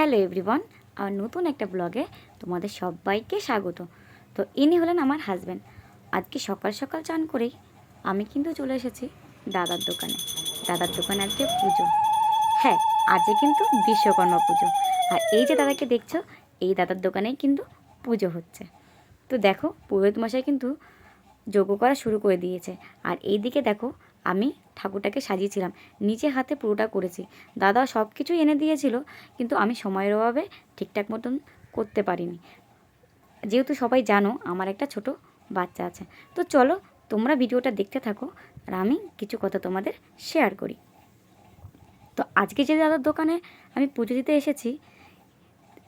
Hello everyone আমার নতুন একটা ব্লগে তোমাদের সবাইকে স্বাগত। তো ইনি হলেন আমার হাজব্যান্ড আজকে সকাল সকাল চান করেই আমি কিন্তু চলে এসেছি দাদার দোকানে। দাদার দোকানে আজকে পুজো। হ্যাঁ আজকে কিন্তু বিশ্বকর্মা পুজো। আর এই যে দাদাকে দেখছ, এই দাদার দোকানেই কিন্তু পুজো হচ্ছে। তো দেখো, পুরোহিত মশাই কিন্তু যোগ্য করা শুরু করে দিয়েছে। আর এই দিকে দেখো আমি ঠাকুরটাকে সাজিয়েছিলাম। নিচে হাতে পুরোটা করেছি। দাদা সব কিছুই এনে দিয়েছিল, কিন্তু আমি সময়ের অভাবে ঠিকঠাক মতন করতে পারিনি। যেহেতু সবাই জানো, আমার একটা ছোট বাচ্চা আছে। তো চলো, তোমরা ভিডিওটা দেখতে থাকো আর আমি কিছু কথা তোমাদের শেয়ার করি। তো আজকে যে দাদার দোকানে আমি পুজো দিতে এসেছি,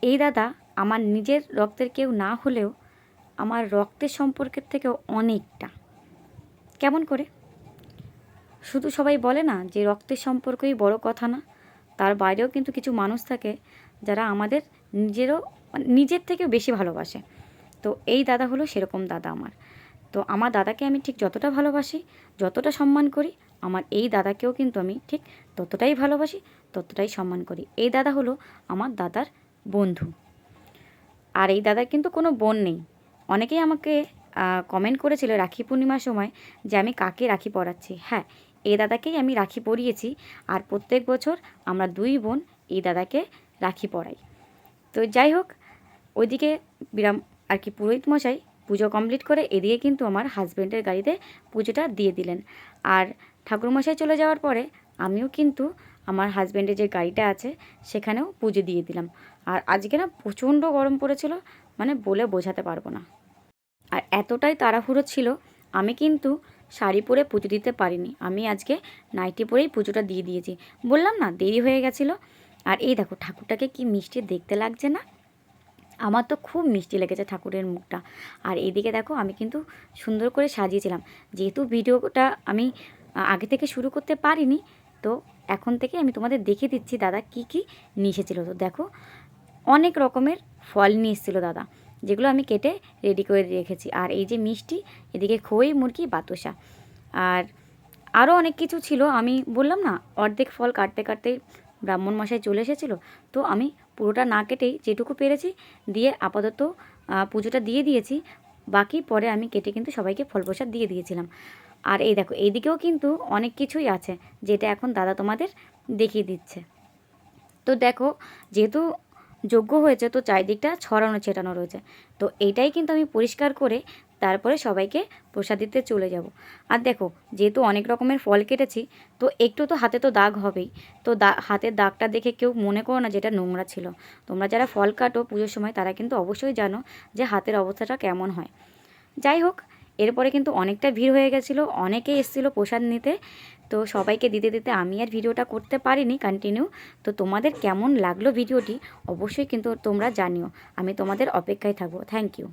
এই দাদা আমার নিজের রক্তের কেউ না হলেও আমার রক্তের সম্পর্কের থেকেও অনেকটা। কেমন করে? শুধু সবাই বলে না যে রক্তের সম্পর্কই বড় কথা না, তার বাইরেও কিন্তু কিছু মানুষ থাকে যারা আমাদের নিজেরও মানে নিজের থেকেও বেশি ভালোবাসে। তো এই দাদা হলো সেরকম দাদা আমার। তো আমার দাদাকে আমি ঠিক যতটা ভালোবাসি, যতটা সম্মান করি, আমার এই দাদাকেও কিন্তু আমি ঠিক ততটাই ভালোবাসি, ততটাই সম্মান করি। এই দাদা হলো আমার দাদার বন্ধু। আর এই দাদার কিন্তু কোনো বোন নেই। অনেকেই আমাকে কমেন্ট করেছিল রাখি পূর্ণিমার সময় যে আমি কাকে রাখি পড়াচ্ছি হ্যাঁ এই দাদাকেই আমি রাখি পরিয়েছি। আর প্রত্যেক বছর আমরা দুই বোন এই দাদাকে রাখি পরাই তো যাই হোক, ওইদিকে বিরাম আর কি পুরোহিত মশাই পুজো কমপ্লিট করে এদিকে কিন্তু আমার হাজব্যান্ডের গাড়িতে পুজোটা দিয়ে দিলেন। আর ঠাকুরমশাই চলে যাওয়ার পরে আমিও কিন্তু আমার হাজব্যান্ডের যে গাড়িটা আছে সেখানেও পুজো দিয়ে দিলাম। আর আজকে না প্রচণ্ড গরম পড়েছিল মানে বলে বোঝাতে পারব না। আর এতটাই তাড়াহুড়ো ছিল, আমি কিন্তু শাড়ি পরে পুজো দিতে পারিনি। আমি আজকে নাইটি পরেই পুজোটা দিয়ে দিয়েছি। বললাম না, দেরি হয়ে গেছিল। আর এই দেখো, ঠাকুরটাকে কি মিষ্টি দেখতে লাগছে না? আমার তো খুব মিষ্টি লেগেছে ঠাকুরের মুখটা। আর এইদিকে দেখো, আমি কিন্তু সুন্দর করে সাজিয়েছিলাম। যেহেতু ভিডিওটা আমি আগে থেকে শুরু করতে পারিনি, তো এখন থেকে আমি তোমাদের দেখে দিচ্ছি দাদা কি কি নিয়ে এসেছিল তো দেখো, অনেক রকমের ফল নিয়ে এসেছিল দাদা। যেগুলো আমি কেটে রেডি করে রেখেছি। আর এই যে মিষ্টি, এদিকে খই, মুরগি বাতাসা আর আরও অনেক কিছু ছিল। আমি বললাম না, অর্ধেক ফল কাটতে কাটতে ব্রাহ্মণ মশাই চলে এসেছিল। তো আমি পুরোটা না কেটেই যেটুকু পেরেছি দিয়ে আপাতত পুজোটা দিয়ে দিয়েছি। বাকি পরে আমি কেটে কিন্তু সবাইকে ফল প্রসাদ দিয়ে দিয়েছিলাম। আর এই দেখো, এইদিকেও কিন্তু অনেক কিছুই আছে, যেটা এখন দাদা তোমাদের দেখিয়ে দিচ্ছে। তো দেখো, যেহেতু যোগ্য হয়েছে, তো চারিদিকটা ছড়ানো ছেটানো রয়েছে। তো এইটাই কিন্তু আমি পরিষ্কার করে তারপরে সবাইকে প্রসাদ দিতে চলে যাব। আর দেখো, যেহেতু অনেক রকমের ফল কেটেছি, তো একটু তো হাতে তো দাগ হবেই। তো দা হাতের দাগটা দেখে কেউ মনে করো না যেটা নোংরা ছিল। তোমরা যারা ফল কাটো পুজোর সময়, তারা কিন্তু অবশ্যই জানো যে হাতের অবস্থাটা কেমন হয়। যাই হোক এরপরে কিন্তু অনেকটা ভিড় হয়ে গেছিল অনেকে এসেছিল প্রসাদ নিতে। তো সবাইকে দিতে দিতে আমি আর ভিডিওটা করতে পারিনি কন্টিনিউ তো তোমাদের কেমন লাগল ভিডিওটি অবশ্যই কিন্তু তোমরা জানিও। আমি তোমাদের অপেক্ষায় থাকব। Thank you